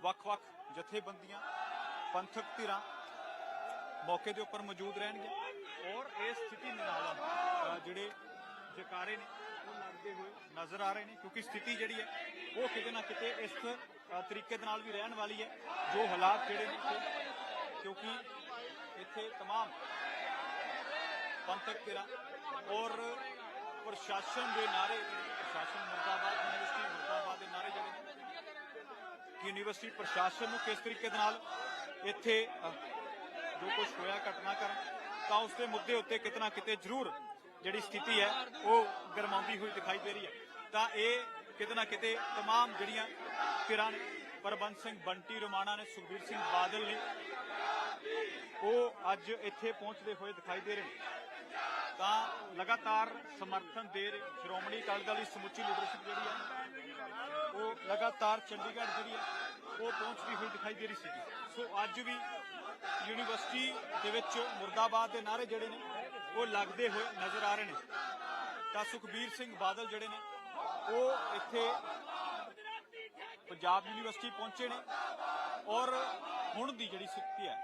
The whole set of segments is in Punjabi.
ਵੱਖ-ਵੱਖ ਜਥੇਬੰਦੀਆਂ ਪੰਥਕ ਧਿਰਾਂ ਮੌਕੇ ਦੇ ਉੱਪਰ ਮੌਜੂਦ ਰਹਿਣਗੇ ਔਰ ਇਸ ਸਥਿਤੀ ਨਾਲ ਅ, ਜਿਹੜੇ ਜਕਾਰੇ ਨੇ ਉਹ ਲੱਗਦੇ ਹੋਏ ਨਜ਼ਰ ਆ ਰਹੇ ਨੇ ਕਿਉਂਕਿ ਸਥਿਤੀ ਜਿਹੜੀ ਹੈ ਉਹ ਕਿਤੇ ਨਾ ਕਿਤੇ ਇਸ ਅ, ਤਰੀਕੇ ਦੇ ਨਾਲ ਵੀ ਰਹਿਣ ਵਾਲੀ ਹੈ ਜੋ ਹਾਲਾਤ ਜਿਹੜੇ ਨੇ ਕਿ- ਕਿਉਂਕਿ ਇੱਥੇ तमाम ਪੰਥਕ ਧਿਰਾਂ ਔਰ ਪ੍ਰਸ਼ਾਸਨ ਦੇ ਨਾਰੇ ਪ੍ਰਸ਼ਾਸਨ ਮੁਰਦਾਬਾਦ ਯੂਨੀਵਰਸਿਟੀ ਮੁਰਦਾਬਾਦ ਦੇ ਨਾਰੇ ਜਿਹੜੇ ਨੇ ਕਿ ਯੂਨੀਵਰਸਿਟੀ ਪ੍ਰਸ਼ਾਸਨ ਨੂੰ ਕਿਸ ਤਰੀਕੇ ਦੇ ਨਾਲ ਇੱਥੇ ਅ, ਜੋ ਕੁਝ ਹੋਇਆ ਘਟਨਾਕ੍ਰਮ ਤਾਂ ਉਸ ਦੇ ਮੁੱਦੇ ਉੱਤੇ ਕਿਤਨਾ ਕਿਤੇ ਜ਼ਰੂਰ ਜਿਹੜੀ ਸਥਿਤੀ ਹੈ ਉਹ ਗਰਮਾਉਂਦੀ ਹੋਈ ਦਿਖਾਈ ਦੇ ਰਹੀ ਹੈ ਤਾਂ ਇਹ ਕਿਤਨਾ ਕਿਤੇ तमाम ਜਿਹੜੀਆਂ ਧਿਰਾਂ ਨੇ ਪ੍ਰਬੰਧ ਸਿੰਘ ਬੰਟੀ ਰੋਮਾਣਾ ਨੇ ਸੁਖਬੀਰ ਸਿੰਘ ਬਾਦਲ ਨੇ ਉਹ ਅੱਜ ਇੱਥੇ ਪਹੁੰਚਦੇ ਹੋਏ ਦਿਖਾਈ ਦੇ ਰਹੇ ਨੇ ਤਾਂ ਲਗਾਤਾਰ ਸਮਰਥਨ ਦੇ ਰਹੇ ਸ਼੍ਰੋਮਣੀ ਅਕਾਲੀ ਦਲ ਦੀ ਸਮੁੱਚੀ ਲੀਡਰਸ਼ਿਪ ਜਿਹੜੀ ਹੈ, ਉਹ ਲਗਾਤਾਰ ਚੰਡੀਗੜ੍ਹ ਜਿਹੜੀ ਹੈ, ਉਹ ਪਹੁੰਚਦੀ ਹੋਈ ਦਿਖਾਈ ਦੇ ਰਹੀ ਸੀ ਸੋ ਅੱਜ ਵੀ ਯੂਨੀਵਰਸਿਟੀ ਦੇ ਵਿੱਚ ਮੁਰਦਾਬਾਦ ਦੇ ਨਾਰੇ ਜਿਹੜੇ ਨੇ, ਉਹ ਲੱਗਦੇ ਹੋਏ ਨਜ਼ਰ ਆ ਰਹੇ ਨੇ। ਤਾਂ ਸੁਖਬੀਰ ਸਿੰਘ ਬਾਦਲ ਜਿਹੜੇ ਨੇ, ਉਹ ਇੱਥੇ ਪੰਜਾਬ ਯੂਨੀਵਰਸਿਟੀ ਪਹੁੰਚੇ ਨੇ ਔਰ ਹੁਣ ਦੀ ਜਿਹੜੀ ਸਥਿਤੀ ਹੈ,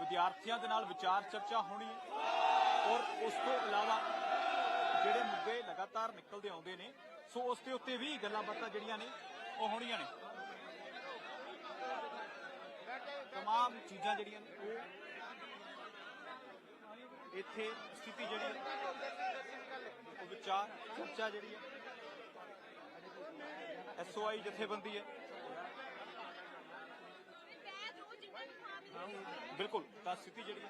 ਵਿਦਿਆਰਥੀਆਂ ਦੇ ਨਾਲ ਵਿਚਾਰ ਚਰਚਾ ਹੋਣੀ ਹੈ। ਔਰ ਉਸ ਤੋਂ ਇਲਾਵਾ ਜਿਹੜੇ ਮੁੱਦੇ ਲਗਾਤਾਰ ਨਿਕਲਦੇ ਆਉਂਦੇ ਨੇ ਸੋ ਉਸ ਦੇ ਉੱਤੇ ਵੀ ਗੱਲਾਂ ਬਾਤਾਂ ਜਿਹੜੀਆਂ ਨੇ ਉਹ ਹੋਣੀਆਂ ਨੇ तमाम ਚੀਜ਼ਾਂ ਜਿਹੜੀਆਂ ਨੇ ਉਹ ਇੱਥੇ ਸਥਿਤੀ ਜਿਹੜੀ ਹੈ ਉਹ ਵਿਚਾਰ ਚਰਚਾ ਜਿਹੜੀ ਹੈ ਐਸਓਆਈ ਜਥੇਬੰਦੀ ਹੈ ਬਿਲਕੁਲ ਤਾਂ ਸਥਿਤੀ ਜਿਹੜੀ ਹੈ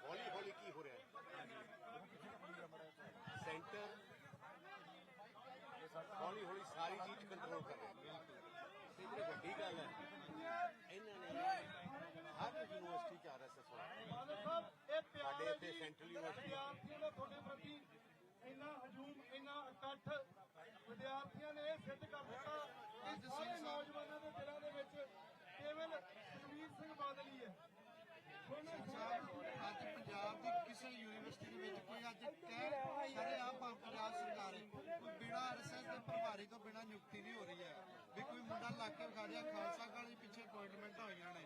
ਹੌਲੀ ਹੌਲੀ ਕੀ ਹੋ ਰਿਹਾ ਹੈ ਸੈਂਟਰ ਹੌਲੀ ਹੌਲੀ ਸਾਰੀ ਚੀਜ਼ ਕੰਟਰੋਲ ਕਰ ਰਿਹਾ ਹੈ ਤੇ ਜਿਹੜੀ ਵੱਡੀ ਗੱਲ ਹੈ ਇਹਨਾਂ ਨੇ ਹਰ ਯੂਨੀਵਰਸਿਟੀ ਚ ਆਰਐਸਐਸ ਹੋਣਾ ਸਾਡੇ ਇੱਥੇ ਸੈਂਟਰਲ ਯੂਨੀਵਰਸਿਟੀ ਦਾ ਤੁਹਾਡੇ ਪ੍ਰਤੀ ਇੰਨਾ ਹਜੂਮ ਇੰਨਾ ਇਕੱਠ ਵਿਦਿਆਰਥੀਆਂ ਨੇ ਇਹ ਸਿੱਧ ਕਰ ਦਿੱਤਾ ਕਿ ਸਾਰੇ ਨੌਜਵਾਨਾਂ ਦੇ ਦਿਲਾਂ ਦੇ ਵਿੱਚ ਕੇਵਲ ਸੁਖਬੀਰ ਸਿੰਘ ਬਾਦਲ ਹੀ ਹੈ। ਅੱਜ ਪੰਜਾਬ ਦੀ ਕਿਸੇ ਯੂਨੀਵਰਸਿਟੀ ਦੇ ਵਿੱਚ ਕੋਈ ਅੱਜ ਕਹਿ ਸਾਰੇ ਆਪ ਪੰਜਾਬ ਸਰਕਾਰ ਕੋਈ ਬਿਨਾਂ ਆਰਐਸਐਸ ਦੇ ਪ੍ਰਭਾਰੀ ਤੋਂ ਬਿਨਾਂ ਨਿਯੁਕਤੀ ਨਹੀਂ ਹੋ ਰਹੀ ਹੈ। ਵੀ ਕੋਈ ਮੁੰਡਾ ਲੱਗ ਕੇ ਵਿਖਾ ਰਿਹਾ ਖਾਲਸਾ ਕਾਲਜ ਪਿੱਛੇ ਅਪਾਇੰਟਮੈਂਟ ਹੋਈਆਂ ਨੇ।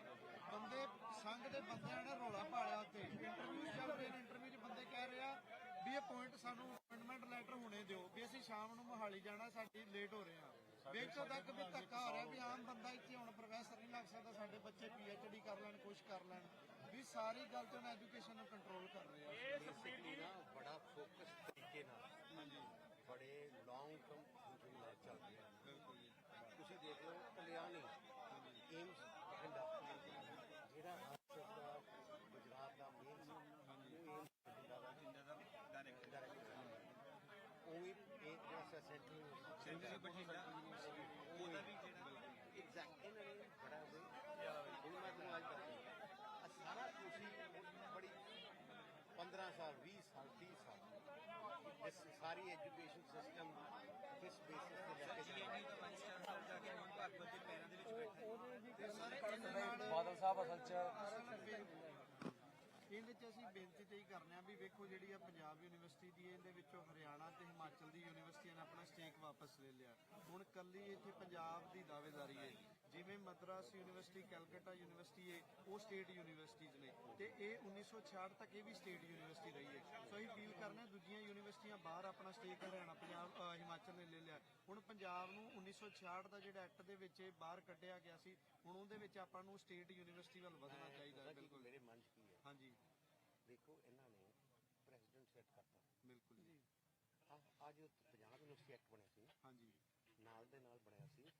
ਬੰਦੇ ਸੰਘ ਦੇ ਬੰਦਿਆਂ ਨੇ ਰੋਲਾ ਪਾਇਆ ਉੱਥੇ। ਇੰਟਰਵਿਊ ਚੱਲ ਰਹੇ ਨੇ ਇੰਟਰਵਿਊ 'ਚ ਬੰਦੇ ਕਹਿ ਰਹੇ ਆ ਵੀ ਇਹ ਪੁਆਇੰਟ ਸਾਨੂੰ ਅਪਾਇੰਟਮੈਂਟ ਲੈਟਰ ਹੁਣੇ ਦਿਓ ਵੀ ਅਸੀਂ ਸ਼ਾਮ ਨੂੰ ਮੋਹਾਲੀ ਜਾਣਾ ਸਾਡੀ ਲੇਟ ਹੋ ਰਹੇ ਆ। ਵੇਖੋ ਤੱਕ ਵੀ ਧੱਕਾ ਹੋ ਰਿਹਾ ਵੀ ਆਮ ਬੰਦਾ ਇੱਥੇ ਹੁਣ ਪ੍ਰੋਫੈਸਰ ਨਹੀਂ ਲੱਗ ਸਕਦਾ ਸਾਡੇ ਬੱਚੇ ਪੀਐਚਡੀ ਕਰ ਲੈਣ ਕੁਝ ਕਰ ਲੈਣ। ਵੀ ਸਾਰੀ ਗੱਲ ਤੋਂ ਐਜੂਕੇਸ਼ਨ ਨੂੰ ਕੰਟਰੋਲ ਕਰ ਰਹੇ ਆ। ਬੇਸਿਕਲੀ ਨਾ ਬੜਾ ਫੋਕਸ ਤਰੀਕੇ ਨਾਲ। ਹਾਂਜੀ। ਬੜੇ ਲੌਂਗ ਟਰਮ ਥਿੰਕਿੰਗ ਨਾਲ ਚੱਲ ਰਿਹਾ ਬਿਲਕੁਲ ਜੀ। ਤੁਸੀਂ ਦੇਖ ਲਓ ਕਲਿਆਣੀ ਏਮਸ ਬਠਿੰਡਾ ਜਿਹੜਾ ਆਰਐਸਐਸ ਦਾ ਗੁਜਰਾਤ ਦਾ ਮੇਨ ਸੀ ਉਹ ਏਮਸ ਬਠਿੰਡਾ ਦਾ ਡਾਇਰੈਕਟਰ ਉਹ ਵੀ ਇਹ ਜਿਹੜਾ ਸੈਂਟਰਲ ਬਠਿੰਡਾ ਉਹਦਾ ਵੀ ਜਿਹੜਾ ਐਗਜ਼ੈਕਟ ਇਹਨਾਂ ਨੇ ਬੜਾ ਕੋਈ ਹੁਣ ਮੈਂ ਤੁਹਾਨੂੰ ਅੱਜ ਦੱਸਦਾ ਸਾਰਾ ਤੁਸੀਂ ਬੜੀ 15 ਸਾਲ 20 ਸਾਲ 30 ਸਾਲ ਇਸ ਸਾਰੀ ਐਜੂਕੇਸ਼ਨ ਸਿਸਟਮ ਕਿਸ ਬੇਸਿਸ ਤੇ ਲੈ ਕੇ ਚੱਲਦਾ ਬਾਦਲ ਸਾਹਿਬ ਅਸਲ ਚ ਇਹਦੇ ਚ ਅਸੀਂ ਬੇਨਤੀ ਤੇ ਹੀ ਕਰਨੇ ਆ ਵੀ ਵੇਖੋ ਜਿਹੜੀ ਆ ਪੰਜਾਬ ਯੂਨੀਵਰਸਿਟੀ ਦੀ ਇਹਦੇ ਵਿੱਚੋਂ ਹਰਿਆਣਾ ਤੇ ਹਿਮਾਚਲ ਦੀ ਯੂਨੀਵਰਸਿਟੀਆਂ ਨੇ ਆਪਣਾ ਸਟੇਕ ਵਾਪਸ ਲੈ ਲਿਆ। ਹੁਣ ਕੱਲੀ ਇੱਥੇ ਪੰਜਾਬ ਦੀ ਦਾਅਵੇਦਾਰੀ ਹੈ। ਜਿਵੇਂ ਮਦਰਾਸ ਯੂਨੀਵਰਸਿਟੀ ਕੈਲਕਟਾ ਯੂਨੀਵਰਸਿਟੀ ਹੈ ਉਹ ਸਟੇਟ ਯੂਨੀਵਰਸਿਟੀਜ਼ ਨੇ। ਤੇ ਇਹ 1966 ਤੱਕ ਇਹ ਵੀ ਸਟੇਟ ਯੂਨੀਵਰਸਿਟੀ ਰਹੀ ਹੈ। ਸੋ ਅਸੀਂ ਫੀਲ ਕਰਨੇ ਦੂਜੀਆਂ ਯੂਨੀਵਰਸਿਟੀਆਂ ਬਾਹਰ ਆਪਣਾ ਸਟੇਕ ਹਰਿਆਣਾ ਪੰਜਾਬ ਹਿਮਾਚਲ ਨੇ ਲੈ ਲਿਆ। ਹੁਣ ਪੰਜਾਬ ਨੂੰ 1966 ਦਾ ਜਿਹੜਾ ਐਕਟ ਦੇ ਵਿੱਚ ਇਹ ਬਾਹਰ ਕੱਢਿਆ ਗਿਆ ਸੀ ਹੁਣ ਉਹਦੇ ਵਿੱਚ ਆਪਾਂ ਨੂੰ ਸਟੇਟ ਯੂਨੀਵਰਸਿਟੀ ਵੱਲ ਵਧਣਾ ਚਾਹੀਦਾ ਹੈ ਪਤਾ ਕੀ ਬਿਲਕੁਲ। ਮੇਰੇ ਮਨ 'ਚ ਕੀ ਹੈ? ਹਾਂਜੀ। ਦੇਖੋ ਇਹਨਾਂ ਨੇ ਪ੍ਰੈਜ਼ੀਡੈਂਟ ਸੈੱਟ ਕਰਤਾ। ਬਿਲਕੁਲ ਜੀ। ਆ ਅੱਜ ਪੰਜਾਬ ਯੂਨੀਵਰਸਿਟੀ ਐਕਟ ਬਣਿਆ ਸੀ। ਹਾਂਜੀ। ਨਾਲ ਦੇ ਨਾਲ ਬਣਿਆ ਸੀ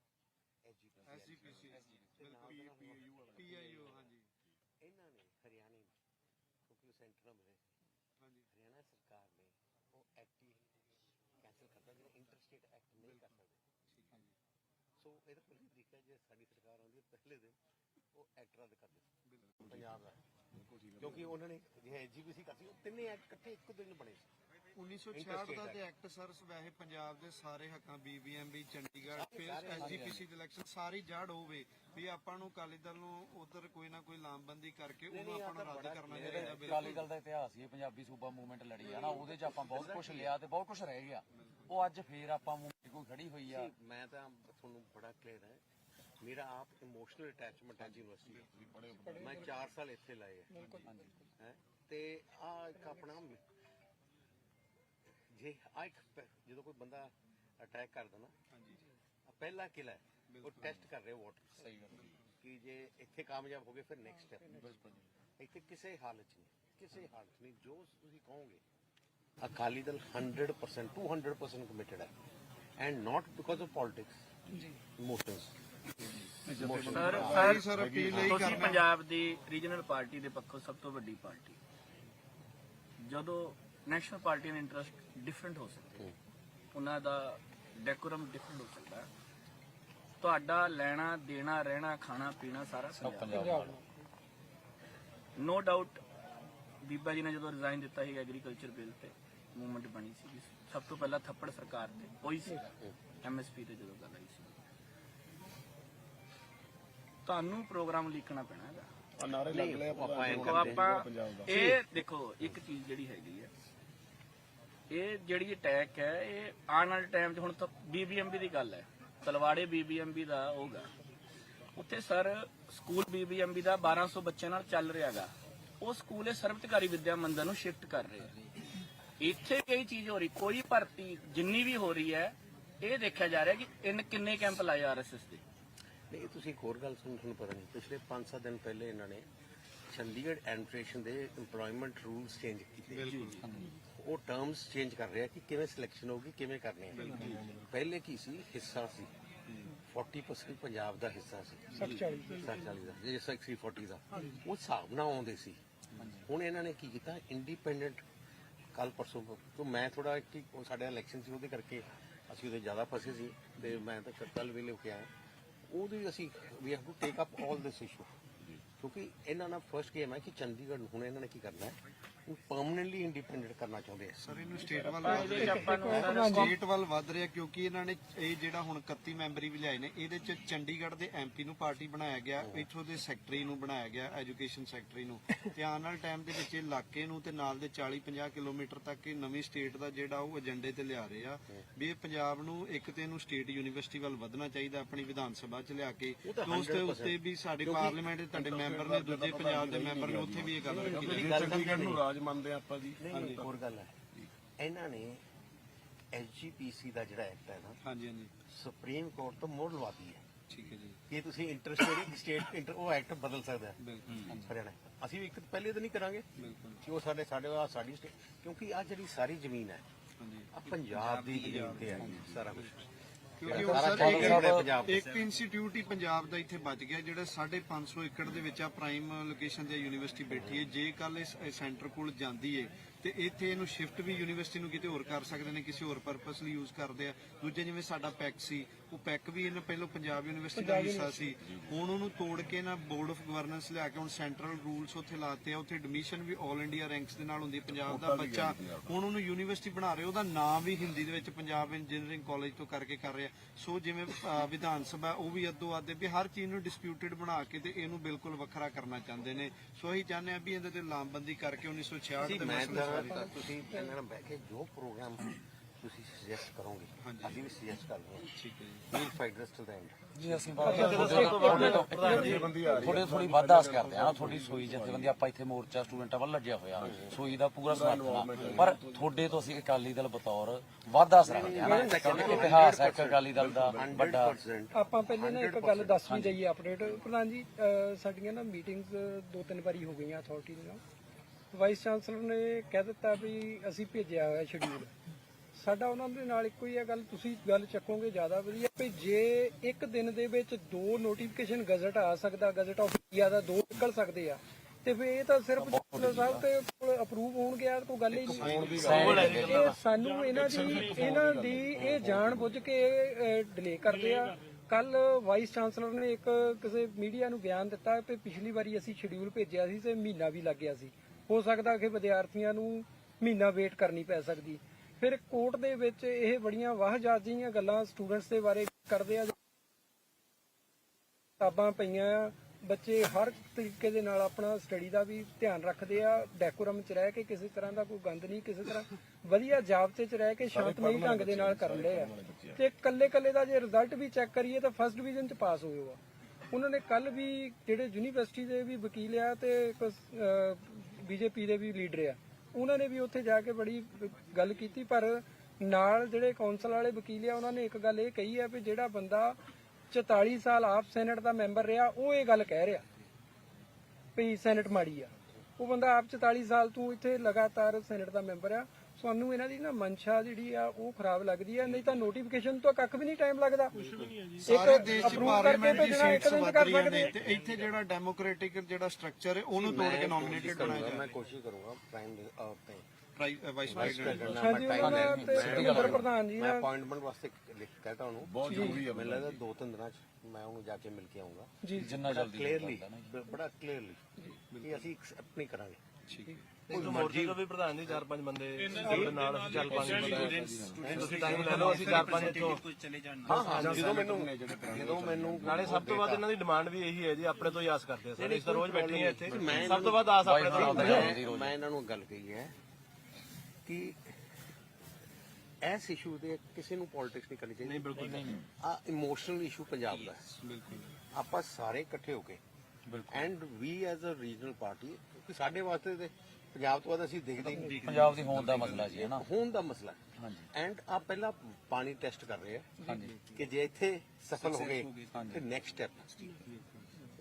ਐਜੀਪੀਸੀ ਐਸਜੀਪੀਸੀ ਤੇ ਨਾਲ ਦੇ ਨਾਲ ਹੁਣ ਪੀਆਈਓ ਹਾਂਜੀ। ਇਹਨਾਂ ਨੇ ਹਰਿਆਣੇ ਕਿਉਂਕਿ ਉਹ ਸੈਂਟਰ ਨਾਲ ਬਣੇ ਸੀ। ਹਾਂਜੀ। ਹਰਿਆਣਾ ਸਰਕਾਰ ਨੇ ਉਹ ਐਕਟ ਹੀ ਕੈਂਸਲ ਕਰਤਾ ਜਿਹੜਾ ਇੰਟਰਸਟੇਟ ਐਕਟ ਨਹੀਂ ਕਰ ਸਕਦੇ। ਠੀਕ ਹੈ ਜੀ। ਸੋ ਇਹਦਾ ਕੋਈ ਤਰੀਕਾ ਜੇ ਸਾਡੀ ਸਰਕਾਰ ਆਉਂਦੀ ਹੈ ਪਹਿਲੇ ਦਿਨ ਉਹ ਐਕਟ ਰੱਦ ਕਰ ਦਿੱਤਾ ਬਿਲਕੁਲ। ਪੰਜਾਬ ਦਾ। ਕਿਉਂਕਿ ਉਹਨਾਂ ਨੇ ਜੇ ਐਜੀਪੀਸੀ ਕਰਤੀ ਉਹ ਤਿੰਨੇ ਐਕਟ ਇਕੱਠੇ ਇੱਕੋ ਦਿਨ ਬਣੇ ਸੀ। 1966 ਦਾ ਤੇ ਐਕਟ ਸਰ ਵੈਸੇ ਪੰਜਾਬ ਦੇ ਸਾਰੇ ਹੱਕਾਂ ਬੀਬੀਐਮਬੀ ਚੰਡੀਗੜ੍ਹ ਫਿਰ ਐਸਜੀਪੀਸੀ ਦੇ ਇਲੈਕਸ਼ਨ ਸਾਰੀ ਜੜ ਹੋਵੇ ਵੀ ਆਪਾਂ ਨੂੰ ਅਕਾਲੀ ਦਲ ਨੂੰ ਉਧਰ ਕੋਈ ਨਾ ਕੋਈ ਲਾਮਬੰਦੀ ਕਰਕੇ ਉਹਨੂੰ ਆਪਾਂ ਨੂੰ ਰੱਦ ਕਰਨਾ ਚਾਹੀਦਾ ਅਕਾਲੀ ਦਲ ਦਾ ਇਤਿਹਾਸ ਹੀ ਹੈ, ਪੰਜਾਬੀ ਸੂਬਾ ਮੂਵਮੈਂਟ ਲੜੀ ਆ ਨਾ ਉਹਦੇ 'ਚ ਆਪਾਂ ਬਹੁਤ ਕੁਝ ਲਿਆ ਤੇ ਬਹੁਤ ਕੁਝ ਰਹਿ ਗਿਆ। ਉਹ ਅੱਜ ਫੇਰ ਆਪਾਂ ਮੂਵਮੈਂਟ ਕੋਈ ਖੜੀ ਹੋਈ ਆ। ਮੈਂ ਤਾਂ ਤੁਹਾਨੂੰ ਬੜਾ ਕਲੀਅਰ ਹੈ ਮੇਰਾ ਆਪ ਇਮੋਸ਼ਨਲ ਅਟੈਚਮੈਂਟ ਹੈ ਯੂਨੀਵਰਸਿਟੀ ਮੈਂ 4 ਸਾਲ ਇੱਥੇ ਲਾਏ ਹੈ ਹੈਂ? ਤੇ ਆ ਇੱਕ ਆਪਣਾ ਜੇ ਆ ਇੱਕ ਜਦੋਂ ਕੋਈ ਬੰਦਾ ਅਟੈਕ ਕਰਦਾ ਨਾ ਆਹ ਪਹਿਲਾ ਕਿਲਾ ਹੈ। ਉਹ ਟੈਸਟ ਕਰ ਰਹੇ ਵੋਟ ਸਹੀ ਗੱਲ ਕਿ ਜੇ ਇੱਥੇ ਕਾਮਯਾਬ ਹੋ ਗਏ ਫਿਰ ਨੈਕਸਟ ਸਟੈਪ ਇੱਥੇ ਕਿਸੇ ਹਾਲਤ ਨਹੀਂ ਕਿਸੇ ਹਾਲਤ ਨਹੀਂ। ਜੋ ਤੁਸੀਂ ਕਹੋਗੇ ਅਕਾਲੀ ਦਲ 100% 200% ਕਮਿਟਡ ਹੈ। And not because of politics ਜੀ। ਇਮੋਸ਼ਨਸ ਸਰ ਸਾਰੀ ਸਰ ਅਪੀਲ ਹੀ ਤੁਸੀਂ ਕਰਨਾ ਪੰਜਾਬ ਦੀ ਰੀਜਨਲ ਪਾਰਟੀ ਦੇ ਪੱਖੋਂ ਸਭ ਤੋਂ ਵੱਡੀ ਪਾਰਟੀ। ਜਦੋਂ ਨੈਸ਼ਨਲ ਪਾਰਟੀ ਦਾ ਇੰਟਰਸਟ ਡਿਫਰੈਂਟ ਹੋ ਸਕਦਾ ਹੈ। ਉਹਨਾਂ ਦਾ ਡੈਕੋਰਮ ਡਿਫਰੈਂਟ ਹੋ ਸਕਦਾ ਹੈ। ਤੁਹਾਡਾ ਲੈਣਾ ਦੇਣਾ ਰਹਿਣਾ ਖਾਣਾ ਪੀਣਾ ਸਾਰਾ ਪੰਜਾਬ ਨੋ ਡਾਊਟ ਬੀਬਾ ਜੀ ਨੇ ਜਦੋਂ ਰਿਜ਼ਾਈਨ ਦਿੱਤਾ ਸੀ ਐਗਰੀਕਲਚਰ ਬਿੱਲ ਤੇ ਮੂਵਮੈਂਟ ਬਣੀ ਸੀ ਸਭ ਤੋਂ ਪਹਿਲਾਂ ਥੱਪੜ ਸਰਕਾਰ ਤੇ ਹੋਈ ਸੀ ਐਮਐਸਪੀ ਤੇ ਜਦੋਂ ਗੱਲ ਆਈ। ਤੁਹਾਨੂੰ ਪ੍ਰੋਗਰਾਮ ਲਿਖਣਾ ਪੈਣਾ ਹੈਗਾ। ਨਹੀਂ ਆਪਾਂ ਐਂ ਦੇਖੋ ਕਰਦੇ ਆਪਾਂ ਇਹ ਦੇਖੋ ਇੱਕ ਚੀਜ਼ ਜਿਹੜੀ ਹੈਗੀ ਹੈ ਇਹ ਜਿਹੜੀ ਅਟੈਕ ਹੈ ਇਹ ਆਉਣ ਵਾਲੇ ਟਾਈਮ 'ਚ ਹੁਣ ਤਾਂ ਬੀਬੀਐਮਬੀ ਦੀ ਗੱਲ ਹੈ। ਤਲਵਾੜੇ ਬੀਬੀਐਮਬੀ ਦਾ ਹੋਗਾ ਉੱਥੇ ਸਰ ਸਕੂਲ ਬੀਬੀਐਮਬੀ ਦਾ 1200 ਬੱਚਿਆਂ ਨਾਲ ਚੱਲ ਰਿਹਾਗਾ ਉਹ ਸਕੂਲ ਇਹ ਸਰਵਤਕਾਰੀ ਵਿਦਿਆ ਮੰਦਰ ਨੂੰ ਸ਼ਿਫਟ ਕਰ ਰਹੇ ਆ। ਇੱਥੇ ਕਈ ਚੀਜ਼ ਹੋ ਰਹੀ ਕੋਈ ਭਰਤੀ ਜਿੰਨੀ ਵੀ ਹੋ ਰਹੀ ਹੈ ਇਹ ਦੇਖਿਆ ਜਾ ਰਿਹਾ ਕਿ ਇਹਨ ਕਿੰਨੇ ਕੈਂਪ ਲਾਏ ਆਰਐਸਐਸ ਦੇ। ਨਹੀਂ ਤੁਸੀਂ ਇੱਕ ਹੋਰ ਗੱਲ ਸੁਣ ਤੁਹਾਨੂੰ ਪਤਾ ਨਹੀਂ ਪਿਛਲੇ 5-7 ਦਿਨ ਪਹਿਲੇ ਇਹਨਾਂ ਨੇ ਚੰਡੀਗੜ੍ਹ ਐਡਮਿਨਿਸਟ੍ਰੇਸ਼ਨ ਦੇ EMPLOYMENT ਰੂਲਸ ਚੇਂਜ ਕੀਤੇ। ਉਹ ਟਰਮਸ ਚੇਂਜ ਕਰ ਰਿਹਾ ਕਿ ਕਿਵੇਂ ਸਿਲੈਕਸ਼ਨ ਹੋਗੀ ਕਿਵੇਂ ਕਰਨੀ ਹੈ ਪਹਿਲੇ ਕੀ ਸੀ? ਹਿੱਸਾ ਸੀ। 40% ਪੰਜਾਬ ਦਾ ਹਿੱਸਾ ਸੀ। 60 40 ਦਾ ਜੇ 60 40 ਦਾ। ਉਹ ਹਿਸਾਬ ਨਾਲ ਆਉਂਦੇ ਸੀ। ਹੁਣ ਇਹਨਾਂ ਨੇ ਕੀ ਕੀਤਾ? ਇੰਡੀਪੈਂਡੈਂਟ ਕੱਲ ਪਰਸੋਂ ਤੋਂ ਮੈਂ ਥੋੜਾ ਕਿ ਸਾਡੇ ਇਲੈਕਸ਼ਨ ਸੀ ਉਹਦੇ ਕਰਕੇ ਅਸੀਂ ਉਹਦੇ ਜ਼ਿਆਦਾ ਫਸੇ ਸੀ। ਤੇ ਮੈਂ ਤਾਂ ਕੱਲ ਵੇਲੇ ਹੋ ਕੇ ਆਇਆ। ਉਹਦੀ ਅਸੀਂ ਵੀ have to take up 올 this issue ਕਿਉਂਕਿ ਇਹਨਾਂ ਦਾ ਫਰਸਟ ਗੇਮ ਹੈ ਕਿ ਚੰਡੀਗੜ੍ਹ ਨੂੰ ਹੁਣ ਇਹਨਾਂ ਨੇ ਕੀ ਕਰਨਾ ਹੈ? ਉਹ ਪਰਮਨੈਂਟਲੀ ਇੰਡੀਪੈਂਡੈਂਟ ਕਰਨਾ ਚਾਹੁੰਦੇ ਆ। ਸਰ ਇਹਨੂੰ ਸਟੇਟ ਵੱਲ ਵੱਧ ਰਿਹਾ ਸਟੇਟ ਵੱਲ ਵੱਧ ਰਿਹਾ ਕਿਉਂਕਿ ਇਹਨਾਂ ਨੇ ਇਹ ਜਿਹੜਾ ਹੁਣ 31 ਮੈਂਬਰੀ ਵੀ ਲਿਆਏ ਨੇ ਇਹਦੇ ਚ ਚੰਡੀਗੜ੍ਹ ਦੇ ਐਮਪੀ ਨੂੰ ਪਾਰਟੀ ਬਣਾਇਆ ਗਿਆ ਇੱਥੋਂ ਦੇ ਸੈਕਟਰੀ ਨੂੰ ਬਣਾਇਆ ਗਿਆ ਐਜੂਕੇਸ਼ਨ ਸੈਕਟਰੀ ਨੂੰ। ਤੇ ਆਉਣ ਵਾਲੇ ਟਾਈਮ ਦੇ ਵਿੱਚ ਇਹ ਇਲਾਕੇ ਨੂੰ ਤੇ ਨਾਲ ਦੇ 40 50 ਕਿਲੋਮੀਟਰ ਤੱਕ ਇਹ ਨਵੀਂ ਸਟੇਟ ਦਾ ਜਿਹੜਾ ਉਹ ਏਜੰਡੇ ਤੇ ਲਿਆ ਰਹੇ ਆ ਵੀ ਇਹ ਪੰਜਾਬ ਨੂੰ ਇੱਕ ਤੇ ਇਹਨੂੰ ਸਟੇਟ ਯੂਨੀਵਰਸਿਟੀ ਵੱਲ ਵਧਣਾ ਚਾਹੀਦਾ ਆਪਣੀ ਵਿਧਾਨ ਸਭਾ ਚ ਲਿਆ ਕੇ ਤਾਂ ਉਸ ਦੇ 100% ਉੱਤੇ ਵੀ ਸਾਡੇ ਪਾਰਲੀਮੈਂਟ ਦੇ ਤੁਹਾਡੇ ਮੈਂਬਰ ਨੇ ਦੂਜੇ ਪੰਜਾਬ ਦੇ ਮੈਂਬਰ ਨੇ ਉੱਥੇ ਵੀ ਇਹ ਗੱਲ ਰੱਖੀ ਚੰਡੀਗੜ੍ਹ ਨੂੰ ਰਾਜ ਮੰਨਦੇ ਆ ਆਪਾਂ ਜੀ। ਨਹੀਂ ਹੋਰ ਗੱਲ ਹੈ। ਇਹਨਾਂ ਨੇ ਐਸਜੀਪੀਸੀ ਦਾ ਜਿਹੜਾ ਐਕਟ ਹੈ ਨਾ ਹਾਂਜੀ ਹਾਂਜੀ। ਸੁਪਰੀਮ ਕੋਰਟ ਤੋਂ ਮੋੜ ਲਵਾਤੀ ਹੈ। ਠੀਕ ਹੈ ਜੀ। ਕਿ ਤੁਸੀਂ ਇੰਟਰਸਟੇਟ ਸਟੇਟ ਉਹ ਐਕਟ ਬਦਲ ਸਕਦਾ ਹੈ। ਬਿਲਕੁਲ ਹਰਿਆਣਾ। ਅਸੀਂ ਵੀ ਇੱਕ ਪਹਿਲੇ ਤਾਂ ਨਹੀਂ ਕਰਾਂਗੇ ਬਿਲਕੁਲ। ਕਿ ਉਹ ਸਾਡੇ ਸਾਡੇ ਆ ਸਾਡੀ ਕਿਉਂਕਿ ਆ ਜਿਹੜੀ ਸਾਰੀ ਜ਼ਮੀਨ ਹੈ ਹਾਂਜੀ। ਆ ਪੰਜਾਬ ਦੀ ਜ਼ਮੀਨ ਤੇ ਹੈ ਸਾਰਾ ਕੁਝ ਕਿਉਂਕਿ ਉਹ ਸਾਰਾ ਪੰਜਾਬ ਇੱਕ ਇੱਕ ਇੰਸਟੀਚਿਊਟ ਹੀ ਪੰਜਾਬ ਦਾ ਇੱਥੇ ਬਚ ਗਿਆ ਜਿਹੜਾ 550 ਏਕੜ ਦੇ ਵਿੱਚ ਆ ਪ੍ਰਾਈਮ ਲੋਕੇਸ਼ਨ ਤੇ ਯੂਨੀਵਰਸਿਟੀ ਬੈਠੀ ਹੈ। ਜੇ ਕੱਲ ਇਸ ਸੈਂਟਰ ਕੋਲ ਜਾਂਦੀ ਹੈ ਤੇ ਇੱਥੇ ਇਹਨੂੰ ਸ਼ਿਫਟ ਵੀ ਯੂਨੀਵਰਸਿਟੀ ਨੂੰ ਕਿਤੇ ਹੋਰ ਕਰ ਸਕਦੇ ਨੇ ਕਿਸੇ ਹੋਰ ਪਰਪਸ ਲਈ ਯੂਜ਼ ਕਰਦੇ ਆ। ਦੂਜੇ ਜਿਵੇਂ ਸਾਡਾ ਪੈਕ ਸੀ ਉਹ ਪੈਕ ਵੀ ਇਹਨਾਂ ਪਹਿਲਾਂ ਪੰਜਾਬ ਯੂਨੀਵਰਸਿਟੀ ਦਾ ਹਿੱਸਾ ਸੀ। ਹੁਣ ਉਹਨੂੰ ਤੋੜ ਕੇ ਨਾ ਬੋਰਡ ਆਫ ਗਵਰਨੈਂਸ ਲਿਆ ਕੇ ਹੁਣ ਸੈਂਟਰਲ ਰੂਲਸ ਉੱਥੇ ਲਾਤੇ ਆ। ਉੱਥੇ ਐਡਮਿਸ਼ਨ ਵੀ 올 ਇੰਡੀਆ ਰੈਂਕਸ ਦੇ ਨਾਲ ਹੁੰਦੀ ਹੈ ਪੰਜਾਬ ਦਾ ਬੱਚਾ। ਹੁਣ ਉਹਨੂੰ ਯੂਨੀਵਰਸਿਟੀ ਬਣਾ ਰਹੇ ਉਹਦਾ ਨਾਮ ਵੀ ਹਿੰਦੀ ਦੇ ਵਿੱਚ ਪੰਜਾਬ ਇੰਜੀਨੀਅਰਿੰਗ ਕਾਲਜ ਤੋਂ ਕਰਕੇ ਕਰ ਰਿਹਾ। ਸੋ ਜਿਵੇਂ ਵਿਧਾਨ ਸਭਾ ਉਹ ਵੀ ਅੱਧੋ ਅੱਧ ਵੀ ਹਰ ਚੀਜ਼ ਨੂੰ ਡਿਸਪਿਊਟਡ ਬਣਾ ਕੇ ਤੇ ਇਹਨੂੰ ਬਿਲਕੁਲ ਵੱਖਰਾ ਕਰਨਾ ਚਾਹੁੰਦੇ ਨੇ। ਸੋ ਅਸੀਂ ਚਾਹੁੰਦੇ ਆ ਵੀ ਇਹਦੇ ਤੇ ਲਾਮਬੰਦੀ ਕਰਕੇ 1966 ਦੇ ਮੈਂ ਮਸਲੇ ਤੁਸੀਂ ਇਹਨਾਂ ਨਾਲ ਬਹਿ ਕੇ ਜੋ ਪ੍ਰੋਗਰਾਮ ਤੁਸੀਂ ਸੁਜੈਸਟ ਕਰੋਗੇ ਅਸੀਂ ਵੀ ਸੁਜੈਸਟ ਕਰ ਰਹੇ ਹਾਂ। ਠੀਕ ਹੈ ਜੀ। ਵੀਲ ਫਾਈਟ ਰਸ ਟੂ ਦਾ ਐਂਡ ਜੀ ਅਸੀਂ ਥੋੜੀ ਥੋੜੀ ਵਾਧਾਸ ਕਰਦੇ ਆ ਥੋੜੀ ਸੋਈ ਜਥੇਬੰਦੀ ਆਪਾਂ ਇੱਥੇ ਮੋਰਚਾ ਸਟੂਡੈਂਟਾਂ ਵੱਲ ਲੱਗਿਆ ਹੋਇਆ। ਸੋਈ ਦਾ ਪੂਰਾ ਸਮਰਥਨ ਆ। ਪਰ ਤੁਹਾਡੇ ਤੋਂ ਅਸੀਂ ਅਕਾਲੀ ਦਲ ਬਤੌਰ ਵਾਧਾਸ ਰੱਖਦੇ ਆ ਨਾ ਕਿਉਂਕਿ ਇਤਿਹਾਸ ਹੈ ਇੱਕ ਅਕਾਲੀ ਦਲ ਦਾ ਵੱਡਾ। 100% ਆਪਾਂ ਪਹਿਲੇ ਨਾ ਇੱਕ ਗੱਲ ਦੱਸ ਵੀ ਦਈਏ ਅਪਡੇਟ ਪ੍ਰਧਾਨ ਜੀ ਅਹ ਸਾਡੀਆਂ ਨਾ ਮੀਟਿੰਗਸ ਦੋ ਤਿੰਨ ਵਾਰੀ ਹੋ ਗਈਆਂ ਅਥਾਰਟੀ ਦੇ ਨਾਲ ਵਾਈਸ ਚਾਂਸਲਰ ਨੇ ਕਹਿ ਦਿੱਤਾ ਵੀ ਅਸੀਂ ਭੇਜਿਆ ਹੋਇਆ ਸ਼ਡਿਊਲ ਸਾਡਾ ਉਹਨਾਂ ਦੇ ਨਾਲ ਇੱਕੋ ਹੀ ਹੈ ਗੱਲ ਤੁਸੀਂ ਗੱਲ ਚੱਕੋਗੇ ਜ਼ਿਆਦਾ ਵਧੀਆ। ਵੀ ਜੇ ਇੱਕ ਦਿਨ ਦੇ ਵਿੱਚ ਦੋ ਨੋਟੀਫਿਕੇਸ਼ਨ ਗਜ਼ਟ ਆ ਸਕਦਾ ਗਜ਼ਟ ਆਫ ਇੰਡੀਆ ਦਾ ਦੋ ਨਿਕਲ ਸਕਦੇ ਆ ਤੇ ਫਿਰ ਇਹ ਤਾਂ ਸਿਰਫ ਚਾਂਸਲਰ ਸਾਹਿਬ ਤੇ ਕੋਲ ਅਪਰੂਵ ਹੋਣ ਗਿਆ ਕੋਈ ਗੱਲ ਹੀ ਨਹੀਂ। ਇਹ ਸਾਨੂੰ ਇਹਨਾਂ ਦੀ ਇਹਨਾਂ ਦੀ ਇਹ ਜਾਣ ਬੁੱਝ ਕੇ ਡਿਲੇ ਕਰਦੇ ਆ। ਕੱਲ ਵਾਈਸ ਚਾਂਸਲਰ ਨੇ ਇੱਕ ਕਿਸੇ ਮੀਡੀਆ ਨੂੰ ਬਿਆਨ ਦਿੱਤਾ ਕਿ ਪਿਛਲੀ ਵਾਰੀ ਅਸੀਂ ਸ਼ਡਿਊਲ ਭੇਜਿਆ ਸੀ ਤੇ ਮਹੀਨਾ ਵੀ ਲੱਗ ਗਿਆ ਸੀ। ਹੋ ਸਕਦਾ ਕਿ ਵਿਦਿਆਰਥੀਆਂ ਨੂੰ ਮਹੀਨਾ ਵੇਟ ਕਰਨੀ ਪੈ ਸਕਦੀ। ਫਿਰ ਕੋਰਟ ਦੇ ਵਿੱਚ ਇਹ ਬੜੀਆਂ ਵਾਹਜਾਤ ਜਿਹੀਆਂ ਗੱਲਾਂ ਸਟੂਡੈਂਟਸ ਦੇ ਬਾਰੇ ਕਰਦੇ ਆ। ਕਿਤਾਬਾਂ ਪਈਆਂ ਆ। ਬੱਚੇ ਹਰ ਤਰੀਕੇ ਦੇ ਨਾਲ ਆਪਣਾ ਸਟੱਡੀ ਦਾ ਵੀ ਧਿਆਨ ਰੱਖਦੇ ਆ। ਡੈਕੋਰਮ ਚ ਰਹਿ ਕੇ ਕਿਸੇ ਤਰ੍ਹਾਂ ਦਾ ਕੋਈ ਗੰਦ ਨਹੀਂ ਕਿਸੇ ਤਰ੍ਹਾਂ ਵਧੀਆ ਜਾਬਤੇ ਚ ਰਹਿ ਕੇ ਸ਼ਾਂਤਮਈ ਢੰਗ ਦੇ ਨਾਲ ਕਰਨ ਰਹੇ ਆ। ਤੇ ਕੱਲੇ ਕੱਲੇ ਦਾ ਜੇ ਰਿਜ਼ਲਟ ਵੀ ਚੈੱਕ ਕਰੀਏ ਤਾਂ ਫਸਟ ਡਿਵੀਜ਼ਨ ਚ ਪਾਸ ਹੋਏ ਆ। ਉਹਨਾਂ ਨੇ ਕੱਲ ਵੀ ਜਿਹੜੇ ਯੂਨੀਵਰਸਿਟੀ ਦੇ ਵੀ ਵਕੀਲ ਆ ਤੇ ਬੀਜੇਪੀ ਦੇ ਵੀ ਲੀਡਰ ਆ। ਉਹਨਾਂ ਨੇ ਵੀ ਉੱਥੇ ਜਾ ਕੇ ਬੜੀ ਗੱਲ ਕੀਤੀ, ਪਰ ਨਾਲ ਜਿਹੜੇ ਕੌਂਸਲ ਵਾਲੇ ਵਕੀਲ ਆ, ਉਹਨਾਂ ਨੇ ਇੱਕ ਗੱਲ ਇਹ ਕਹੀ ਹੈ ਵੀ ਜਿਹੜਾ ਬੰਦਾ 44 ਸਾਲ ਆਪ ਸੈਨੇਟ ਦਾ ਮੈਂਬਰ ਰਿਹਾ, ਉਹ ਇਹ ਗੱਲ ਕਹਿ ਰਿਹਾ ਵੀ ਸੈਨੇਟ ਮਾੜੀ ਆ। ਉਹ ਬੰਦਾ ਆਪ 44 ਸਾਲ ਤੋਂ ਇੱਥੇ ਲਗਾਤਾਰ ਸੈਨੇਟ ਦਾ ਮੈਂਬਰ ਆ ਸਾਨੂੰ ਇਹਨਾਂ ਦੀ ਨਾ ਮਨਸ਼ਾ ਜਿਹੜੀ ਆ ਉਹ ਖਰਾਬ ਲੱਗਦੀ ਆ ਨਹੀਂ ਤਾਂ ਨੋਟੀਫਿਕੇਸ਼ਨ ਤੋਂ ਕੱਖ ਵੀ ਨਹੀਂ ਟਾਈਮ ਲੱਗਦਾ। ਸਾਰੇ ਦੇਸ਼ ਚ ਪਾਰਲੀਮੈਂਟ ਦੀ ਸੀਟਸ ਵਧ ਕਰ ਰਹੀਆਂ ਨੇ। ਤੇ ਇੱਥੇ ਜਿਹੜਾ ਡੈਮੋਕ੍ਰੈਟਿਕ ਜਿਹੜਾ ਸਟਰਕਚਰ ਹੈ ਉਹਨੂੰ ਤੋੜ ਕੇ ਨੋਮੀਨੇਟਡ ਬਣਾਇਆ ਜਾ ਮੈਂ ਕੋਸ਼ਿਸ਼ ਕਰੂੰਗਾ ਪ੍ਰਾਈਮ ਵਾਈਸ ਪ੍ਰਧਾਨ ਜੀ ਮੈਂ ਅਪਾਇੰਟਮੈਂਟ ਵਾਸਤੇ ਲਿਖ ਕਹਤਾ ਉਹਨੂੰ। ਬਹੁਤ ਜ਼ਰੂਰੀ ਹੈ ਮੈਨੂੰ ਲੱਗਦਾ ਦੋ ਤਿੰਨ ਦਿਨਾਂ ਚ ਮੈਂ ਉਹਨੂੰ ਜਾ ਕੇ ਮਿਲ ਕੇ ਆਉਂਗਾ ਜੀ। ਜਿੰਨਾ ਜਲਦੀ ਹੋ ਕਲੀਅਰਲੀ ਸਕਦਾ ਨਾ ਜੀ। ਬੜਾ ਕਲੀਅਰਲੀ ਕਿ ਅਸੀਂ ਐਕਸੈਪਟ ਨਹੀਂ ਕਰਾਂਗੇ ਮੋਰਚੇ ਤੋਂ ਵੀ ਪ੍ਰਧਾਨ ਜੀ ਚਾਰ ਪੰਜ ਬੰਦੇ ਸਾਡੇ ਨਾਲ ਅਸੀਂ ਚੱਲ ਪਾਂਗੇ ਤੁਸੀਂ ਟਾਈਮ ਲੈ ਲਓ ਅਸੀਂ ਚਾਰ ਪੰਜ ਇੱਥੋਂ। ਹਾਂ ਹਾਂ ਜਦੋਂ ਮੈਨੂੰ ਜਦੋਂ ਮੈਨੂੰ ਨਾਲੇ ਸਭ ਤੋਂ ਵੱਧ ਇਹਨਾਂ ਦੀ ਡਿਮਾਂਡ ਵੀ ਇਹੀ ਹੈ ਜੀ ਆਪਣੇ ਤੋਂ ਹੀ ਆਸ ਕਰਦੇ ਆ ਸਾਰੇ। ਇਸ ਤਰ੍ਹਾਂ ਰੋਜ਼ ਬੈਠੇ ਆ ਇੱਥੇ। ਮੈਂ ਸਭ ਤੋਂ ਵੱਧ ਆਸ ਆਪਣੇ ਤੋਂ ਬਾਈ ਰੱਖਦੇ ਆ ਨਾਲ ਮੈਂ ਇਹਨਾਂ ਨੂੰ ਗੱਲ ਕਹੀ ਹੈ ਕਿ ਇਸ ਇਸ਼ੂ ਤੇ ਕਿਸੇ ਨੂੰ ਪੋਲਿਟਿਕਸ ਨਹੀਂ ਕਰਨੀ ਚਾਹੀਦੀ। ਨਹੀਂ ਬਿਲਕੁਲ ਨਹੀਂ। ਆ ਇਮੋਸ਼ਨਲ ਇਸ਼ੂ ਪੰਜਾਬ ਦਾ ਹੈ। ਬਿਲਕੁਲ ਆਪਾਂ ਸਾਰੇ ਇਕੱਠੇ ਹੋ ਕੇ and we as a regional party ਸਾਡੇ ਵਾਸਤੇ ਤੇ ਪੰਜਾਬ ਤੋਂ ਬਾਅਦ ਅਸੀਂ ਦੇਖਦੇ ਹੀ ਪੰਜਾਬ ਦੀ ਹੋਂਦ ਦਾ ਮਸਲਾ ਜੀ ਹੈ ਨਾ? ਹੋਣ ਦਾ ਮਸਲਾ। ਹਾਂਜੀ। ਐਂਡ ਆ ਪਹਿਲਾਂ ਪਾਣੀ ਟੈਸਟ ਕਰ ਰਹੇ ਆ ਹਾਂਜੀ। ਕਿ ਜੇ ਇੱਥੇ ਸਫਲ ਹੋ ਗਏ ਤੇ ਨੈਕਸਟ ਸਟੈਪ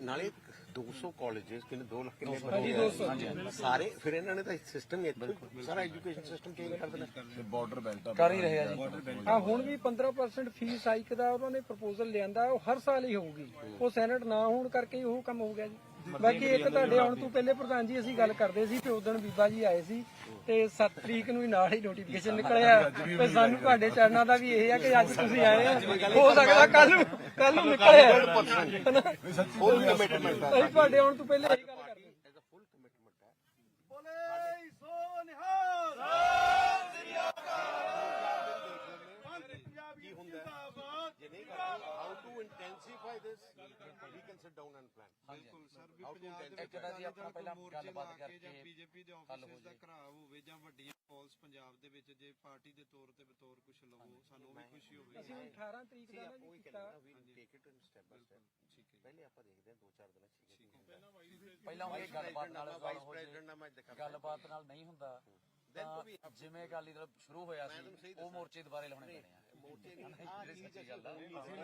ਨਾਲੇ 200 ਕਾਲਜਸ ਕਿੰਨੇ 2 ਲੱਖ ਕਿੰਨੇ ਬਣੇ ਆ? ਸਾਰੇ ਫਿਰ ਇਹਨਾਂ ਨੇ ਤਾਂ ਸਿਸਟਮ ਹੀ ਇੱਥੇ ਸਾਰਾ ਐਜੂਕੇਸ਼ਨ ਸਿਸਟਮ ਚੇਂਜ ਕਰ ਦੇਣਾ। ਕਰ ਹੀ ਰਹੇ ਆ ਜੀ। ਆ ਹੁਣ ਵੀ 15% ਫੀਸ ਹਾਈਕ ਦਾ ਉਹਨਾਂ ਨੇ ਪ੍ਰਪੋਜ਼ਲ ਲਿਆਂਦਾ ਉਹ ਹਰ ਸਾਲ ਹੀ ਹੋਊਗੀ। ਉਹ ਸੈਨੇਟ ਨਾ ਹੋਣ ਕਰਕੇ ਹੀ ਉਹ ਕੰਮ ਹੋ ਗਿਆ ਜੀ। ਬਾਕੀ ਇੱਕ ਤੁਹਾਡੇ ਆਉਣ ਤੋਂ ਪਹਿਲੇ ਪ੍ਰਧਾਨ ਜੀ ਅਸੀਂ ਗੱਲ ਕਰਦੇ ਸੀ ਕਿ ਉਦੋਂ ਬੀਬਾ ਜੀ ਆਏ ਸੀ ਤੇ 7 ਤਰੀਕ ਨੂੰ ਹੀ ਨਾਲ ਹੀ ਨੋਟੀਫਿਕੇਸ਼ਨ ਨਿਕਲਿਆ। ਤੇ ਸਾਨੂੰ ਤੁਹਾਡੇ ਚਰਨਾਂ ਦਾ ਵੀ ਇਹ ਆ ਕਿ ਅੱਜ ਤੁਸੀਂ ਆਏ ਆ ਹੋ। ਸਕਦਾ ਕੱਲ ਨੂੰ ਕੱਲ ਨੂੰ ਨਿਕਲਿਆ ਕਮਿਟਮੈਂਟ ਹੈ। ਅਸੀਂ ਤੁਹਾਡੇ ਆਉਣ ਤੋਂ ਪਹਿਲੇ ਇਹ ਗੱਲ ਕਰਦੇ ਐਜ਼ ਅ ਫੁੱਲ ਕਮਿਟਮੈਂਟ ਹੈ। ਬੋਲੇ ਸੋ ਨਿਹਾਲ। ਕੀ ਹੁੰਦਾ ਪੰਜਾਬ ਦੇ ਵਿੱਚ ਮੋਰਚੇ ਗੱਲਬਾਤ ਲਾ ਕੇ ਕਰਕੇ ਜਾਂ ਬੀਜੇਪੀ ਦੇ ਹੱਲ ਹੋ ਆਫਿਸਿਸ ਦਾ ਜੇ। ਘਰਾਵ ਹੋਵੇ ਜਾਂ ਵੱਡੀਆਂ ਫਾਲਸ ਪੰਜਾਬ ਦੇ ਵਿੱਚ ਜੇ ਪਾਰਟੀ ਦੇ ਤੌਰ ਤੇ ਬਤੌਰ ਕੁਝ ਲਵੋ ਸਾਨੂੰ ਉਹ ਵੀ ਖੁਸ਼ੀ ਹੋਵੇ। ਅਸੀਂ ਹੁਣ 18 ਤਰੀਕ ਦਾ ਨਾ ਉਹ ਜੀ ਹੀ ਕੀਤਾ। ਕਹਿੰਦਾ we take it in step by step ਪਹਿਲੇ ਆਪਾਂ ਦੇਖਦੇ ਹਾਂ ਦੋ ਚਾਰ ਦਿਨਾਂ ਚ ਕੀ ਹੁੰਦਾ। ਪਹਿਲਾਂ ਉਹ ਗੱਲਬਾਤ ਨਾਲ ਵਾਈਸ ਹੋ ਜੇ ਪ੍ਰੈਜ਼ੀਡੈਂਟ ਨਾਲ ਮੈਂ ਦੇਖਾਂ ਗੱਲਬਾਤ ਨਾਲ ਨਹੀਂ ਹੁੰਦਾ ਜਿਵੇਂ ਅਕਾਲੀ ਦਲ ਸ਼ੁਰੂ ਹੋਇਆ ਸੀ ਉਹ ਮੋਰਚੇ ਦੁਬਾਰੇ ਲਾਉਣੇ ਪੈਣੇ ਆ। ਮੋਰਚੇ ਨਹੀਂ। ਜਿਹੜੀ ਸੱਚੀ ਗੱਲ ਆ।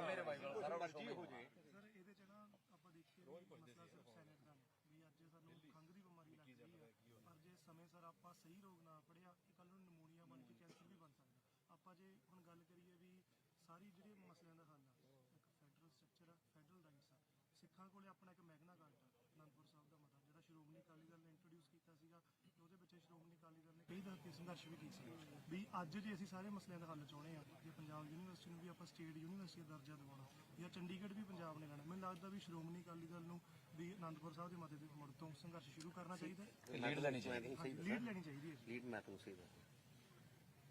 ਮੇਰੇ ਬਾਈਬਲ ਸਾਰਾ ਕੁਝ ਹੋ ਜਾਏ ਸਰ ਇਹਦੇ ਚ ਨਾ ਆਪਾਂ ਦੇਖੀਏ ਵੀ ਮਸਲਾ ਸਿਰਫ ਸੈਨੇਟ ਦਾ ਨਹੀਂ ਵੀ ਅੱਜ ਸਾਨੂੰ ਖੰਘ ਦੀ ਬਿਮਾਰੀ ਲੱਗ ਰਹੀ ਹੈ ਪਰ ਜੇ ਸਮੇਂ ਸਿਰ ਆਪਾਂ ਸਹੀ ਰੋਗ ਨਾ ਫੜਿਆ ਕਿ ਕੱਲ ਨੂੰ ਨਮੂਨੀਆ ਬਣ ਕੇ ਕੈਂਸਰ ਵੀ ਬਣ ਸਕਦਾ ਆਪਾਂ ਜੇ ਹੁਣ ਗੱਲ ਕਰੀਏ ਵੀ ਸਾਰੀ ਜਿਹੜੇ ਮਸਲਿਆਂ ਦਾ ਹੱਲ ਆ ਇੱਕ ਫੈਡਰਲ ਸਟਰਕਚਰ ਆ ਫੈਡਰਲ ਰਾਈਟਸ ਆ ਸਿੱਖਾਂ ਕੋਲੇ ਆਪਣਾ ਇੱਕ ਮੈਗਨਾ ਕਾਰਟਾ ਅਨੰਦਪੁਰ ਸਾਹਿਬ ਦਾ ਮਤਾ ਜਿਹੜਾ ਸ਼੍ਰੋਮਣੀ ਅਕਾਲੀ ਦਲ ਨੇ ਇੰਟਰੋਡਿਊਸ ਕੀਤਾ ਸੀਗਾ ਤੇ ਉਹਦੇ ਵਿੱਚ ਸ਼੍ਰੋਮਣੀ ਅਕਾਲੀ ਦਲ ਨੇ ਕਈ ਤਰ੍ਹਾਂ ਦੇ ਸੰਘਰਸ਼ ਵੀ ਕੀਤੇ ਸੀ ਵੀ ਅੱਜ ਜੇ ਅਸੀਂ ਸਾਰੇ ਮਸਲਿਆਂ ਦਾ ਹੱਲ ਚਾਹੁੰਦੇ ਆ ਜੇ ਪੰਜਾਬ ਯੂਨੀਵਰਸਿਟੀ ਨੂੰ ਵੀ ਆਪਾਂ ਸਟੇਟ ਯੂਨੀਵਰਸਿਟੀ ਦਾ ਦਰਜਾ ਦਿਵਾਉਣਾ ਜਾਂ ਚੰਡੀਗੜ੍ਹ ਵੀ ਪੰਜਾਬ ਨੇ ਲੈਣਾ ਮੈਨੂੰ ਲੱਗਦਾ ਵੀ ਸ਼੍ਰੋਮਣੀ ਅਕਾਲੀ ਦਲ ਨੂੰ ਵੀ ਅਨੰਦਪੁਰ ਸਾਹਿਬ ਦੇ ਮਤੇ ਦੇ ਮੁੜ ਤੋਂ ਸੰਘਰਸ਼ ਸ਼ੁਰੂ ਕਰਨਾ ਚਾਹੀਦਾ ਹੈ। ਲੀਡ ਲੈਣੀ ਚਾਹੀਦੀ ਸਹੀ ਲੀਡ ਲੈਣੀ ਚਾਹੀਦੀ ਹੈ। ਲੀਡ ਮੈਂ ਤੁਹਾਨੂੰ ਸਹੀ ਦੱਸਾਂ।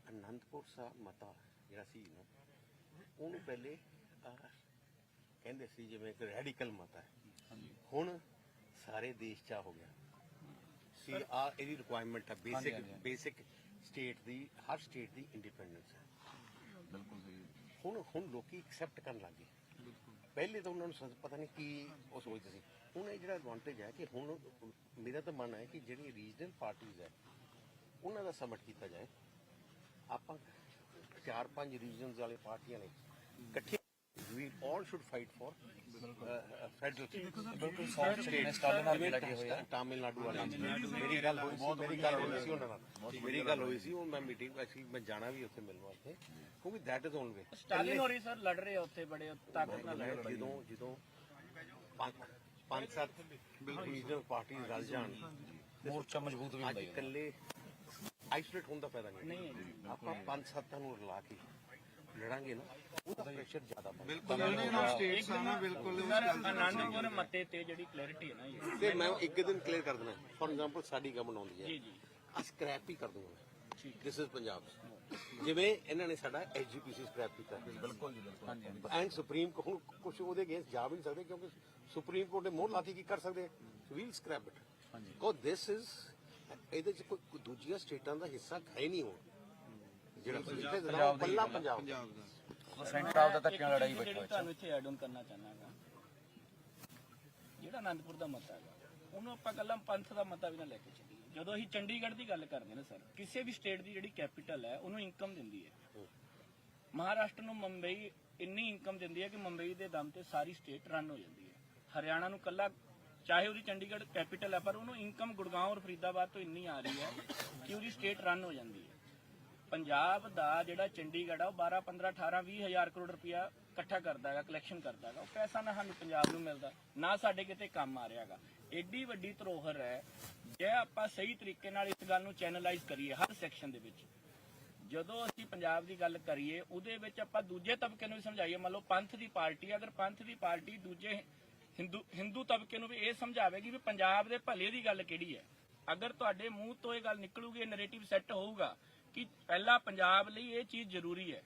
ਅਨੰਦਪੁਰ ਸਾਹਿਬ ਮਤਾ ਜਿਹੜਾ ਸੀ ਨਾ ਉਹਨੂੰ ਪਹਿਲੇ ਕਹਿੰਦੇ ਸੀ ਜਿਵੇਂ ਇੱਕ ਰੈਡੀਕਲ ਮਤਾ ਹੈ। ਹੁਣ ਸਾਰੇ ਦੇਸ਼ ਚ ਹੋ ਗਿਆ। ਸੀ ਆ ਇਹਦੀ ਰਿਕੁਆਇਰਮੈਂਟ ਹੈ ਬੇਸਿਕ। ਬੇਸਿਕ ਸਟੇਟ ਦੀ ਹਰ ਸਟੇਟ ਦੀ ਇੰਡੀਪੈਂਡੈਂਸ ਹੈ। ਬਿਲਕੁਲ ਸਹੀ ਹੁਣ ਹੁਣ ਲੋਕੀ ਐਕਸੈਪਟ ਕਰਨ ਲੱਗੇ ਪਹਿਲੇ ਤਾਂ ਉਹਨਾਂ ਨੂੰ ਪਤਾ ਨਹੀਂ ਕੀ ਉਹ ਸੋਚਦੇ ਸੀ। ਹੁਣ ਇਹ ਜਿਹੜਾ ਐਡਵਾਂਟੇਜ ਹੈ ਕਿ ਹੁਣ ਮੇਰਾ ਤਾਂ ਮਨ ਹੈ ਕਿ ਜਿਹੜੀ ਰੀਜਨਲ ਪਾਰਟੀਆਂ ਹੈ ਉਹਨਾਂ ਦਾ ਸਮਟ ਕੀਤਾ ਜਾਏ। ਆਪਾਂ ਚਾਰ ਪੰਜ ਰੀਜਨਸ ਵਾਲੇ ਪਾਰਟੀਆਂ ਨੇ ਇਕੱਠੇ we all should fight for federal ਬਿਲਕੁਲ ਸੌਫਟ ਜਿਵੇਂ ਸਟਾਲਿਨ ਨਾਲ ਵੀ ਲੱਗੇ ਹੋਏ ਆ ਤਾਮਿਲਨਾਡੂ ਵਾਲੇ ਮੇਰੀ ਗੱਲ ਹੋਈ ਸੀ ਮੇਰੀ ਗੱਲ ਹੋਈ ਸੀ ਉਹਨਾਂ ਨਾਲ ਮੇਰੀ ਗੱਲ ਹੋਈ ਸੀ ਉਹ ਮੈਂ ਮੀਟਿੰਗ ਐਕਚੁਅਲੀ ਮੈਂ ਜਾਣਾ ਵੀ ਉੱਥੇ ਮਿਲਣ ਵਾਸਤੇ ਕਿਉਂਕਿ ਦੈਟ ਇਜ਼ ਓਨਲੀ ਸਟਾਲਿਨ ਹੋਰੀ ਸਰ ਲੜ ਰਹੇ ਆ ਉੱਥੇ ਬੜੇ ਤਾਕਤ ਨਾਲ ਲੜ ਰਹੇ ਜਦੋਂ ਜਦੋਂ ਪੰਜ ਪੰਜ ਸੱਤ ਰੀਜਨਲ ਪਾਰਟੀ ਰਲ ਜਾਣ ਮੋਰਚਾ ਮਜ਼ਬੂਤ ਵੀ ਹੁੰਦਾ ਜੀ ਇਕੱਲੇ ਆਈਸੋਲੇਟ ਹੋਣ ਦਾ ਫਾਇਦਾ ਨਹੀਂ ਆਪਾਂ ਪੰਜ ਸੱਤਾਂ ਨੂੰ ਰਲਾ ਕੇ ਲੜਾਂਗੇ ਨਾ ਉਹਦਾ ਪ੍ਰੈਸ਼ਰ ਜ਼ਿਆਦਾ ਬਣਦਾ ਬਿਲਕੁਲ ਇਹਨਾਂ ਸਟੇਟਸ ਆ ਨਾ ਬਿਲਕੁਲ ਸਰ ਆਨੰਦਪੁਰ ਮਤੇ ਤੇ ਜਿਹੜੀ ਕਲੈਰਿਟੀ ਹੈ ਨਾ ਇਹ। ਤੇ ਮੈਂ ਇੱਕ ਦਿਨ ਕਲੀਅਰ ਕਰ ਦੇਣਾ ਫॉर ਐਗਜ਼ਾਮਪਲ ਸਾਡੀ ਗਵਰਨਮੈਂਟ ਆਉਂਦੀ ਹੈ। ਜੀ ਜੀ। ਆ ਸਕ੍ਰੈਪ ਹੀ ਕਰ ਦੂੰਗਾ ਮੈਂ ਦਿਸ ਇਜ਼ ਪੰਜਾਬ। ਜਿਵੇਂ ਇਹਨਾਂ ਨੇ ਸਾਡਾ ਐਜੀਪੀਸੀ ਸਕ੍ਰੈਪ ਕੀਤਾ। ਬਿਲਕੁਲ ਜੀ ਬਿਲਕੁਲ। ਐਂਡ ਸੁਪਰੀਮ ਕੋਰਟ ਕੁਝ ਉਹਦੇ ਅਗੇਂਸਟ ਜਾ ਵੀ ਨਹੀਂ ਸਕਦੇ ਕਿਉਂਕਿ ਸੁਪਰੀਮ ਕੋਰਟ ਨੇ ਮੋਹਰ ਲਾਤੀ ਕੀ ਕਰ ਸਕਦੇ ਵੀਲ ਸਕ੍ਰੈਪ ਇਟ ਹਾਂਜੀ। ਕੋ ਦਿਸ ਇਜ਼ ਇਹਦੇ ਚ ਕੋਈ ਦੂਜੀਆਂ ਸਟੇਟਾਂ ਦਾ ਹਿੱਸਾ ਹੈ ਹੀ ਨਹੀਂ ਉਹ ਜਿਹੜਾ ਪੱਲਾ ਪੰਜਾਬ ਦਾ। ਸੈਂਟਰ ਆਫ ਦਾ ਧੱਕਿਆਂ ਲੜਾਈ ਬੈਠਾ ਜਿਹੜੀ ਤੁਹਾਨੂੰ ਇੱਥੇ ਐਡ ਆਨ ਕਰਨਾ ਚਾਹਨਾਗਾ ਜਿਹੜਾ ਆਨੰਦਪੁਰ ਦਾ ਮਤਾ ਹੈਗਾ ਉਹਨੂੰ ਆਪਾਂ ਗੱਲਾਂ ਪੰਥ ਦਾ ਮਤਾ ਵੀ ਨਾ ਲੈ ਕੇ ਚੱਲੀਏ। ਜਦੋਂ ਅਸੀਂ ਚੰਡੀਗੜ੍ਹ ਦੀ ਗੱਲ ਕਰਦੇ ਨਾ ਸਰ ਕਿਸੇ ਵੀ ਸਟੇਟ ਦੀ ਜਿਹੜੀ ਕੈਪੀਟਲ ਹੈ ਉਹਨੂੰ ਇਨਕਮ ਦਿੰਦੀ ਹੈ। ਮਹਾਰਾਸ਼ਟਰ ਨੂੰ ਮੁੰਬਈ ਇੰਨੀ ਇਨਕਮ ਦਿੰਦੀ ਹੈ ਕਿ ਮੁੰਬਈ ਦੇ ਦਮ ਤੇ ਸਾਰੀ ਸਟੇਟ ਰਨ ਹੋ ਜਾਂਦੀ ਹੈ। ਹਰਿਆਣਾ ਨੂੰ ਕੱਲਾ ਚਾਹੇ ਉਹਦੀ ਚੰਡੀਗੜ੍ਹ ਕੈਪੀਟਲ ਹੈ ਪਰ ਉਹਨੂੰ ਇਨਕਮ ਗੁੜਗਾਂਵ ਔਰ ਫਰੀਦਾਬਾਦ ਤੋਂ ਇੰਨੀ ਆ ਰਹੀ ਹੈ ਕਿ ਉਹਦੀ ਸਟੇਟ ਰਨ ਹੋ ਜਾਂਦੀ ਹੈ। ਪੰਜਾਬ ਦਾ ਜਿਹੜਾ ਚੰਡੀਗੜ੍ਹ ਆ, ਉਹ 12 15 18 20 ਹਜ਼ਾਰ ਕਰੋੜ ਰੁਪਇਆ ਇਕੱਠਾ ਕਰਦਾ ਹੈਗਾ ਕਲੈਕਸ਼ਨ ਕਰਦਾ ਹੈਗਾ। ਉਹ ਪੈਸਾ ਨਾ ਸਾਨੂੰ ਪੰਜਾਬ ਨੂੰ ਮਿਲਦਾ, ਨਾ ਸਾਡੇ ਕਿਤੇ ਕੰਮ ਆ ਰਿਹਾ ਹੈਗਾ। ਏਡੀ ਵੱਡੀ ਧਰੋਹਰ ਹੈ, ਜੇ ਆਪਾਂ ਸਹੀ ਤਰੀਕੇ ਨਾਲ ਇਸ ਗੱਲ ਨੂੰ ਚੈਨਲਾਈਜ਼ ਕਰੀਏ ਹਰ ਸੈਕਸ਼ਨ ਦੇ ਵਿੱਚ, ਜਦੋਂ ਅਸੀਂ ਪੰਜਾਬ ਦੀ ਗੱਲ ਕਰੀਏ, ਉਹਦੇ ਵਿੱਚ ਆਪਾਂ ਦੂਜੇ ਤਬਕੇ ਨੂੰ ਵੀ ਸਮਝਾਈਏ। ਮੰਨ ਲਓ ਪੰਥ ਦੀ ਪਾਰਟੀ ਅਗਰ ਪੰਥ ਦੀ ਪਾਰਟੀ ਦੂਜੇ ਹਿੰਦੂ ਹਿੰਦੂ ਤਬਕੇ ਨੂੰ ਵੀ ਇਹ ਸਮਝਾਵੇਗੀ ਵੀ ਪੰਜਾਬ ਦੇ ਭਲੇ ਦੀ ਗੱਲ ਕਿਹੜੀ ਹੈ। ਅਗਰ ਤੁਹਾਡੇ ਮੂੰਹ ਤੋਂ ਇਹ ਗੱਲ ਨਿਕਲੂਗੀ, ਇਹ ਨੈਰੇਟਿਵ ਸੈੱਟ ਹੋਊਗਾ ਕਿ ਪਹਿਲਾਂ ਪੰਜਾਬ ਲਈ ਇਹ ਚੀਜ਼ ਜ਼ਰੂਰੀ ਹੈ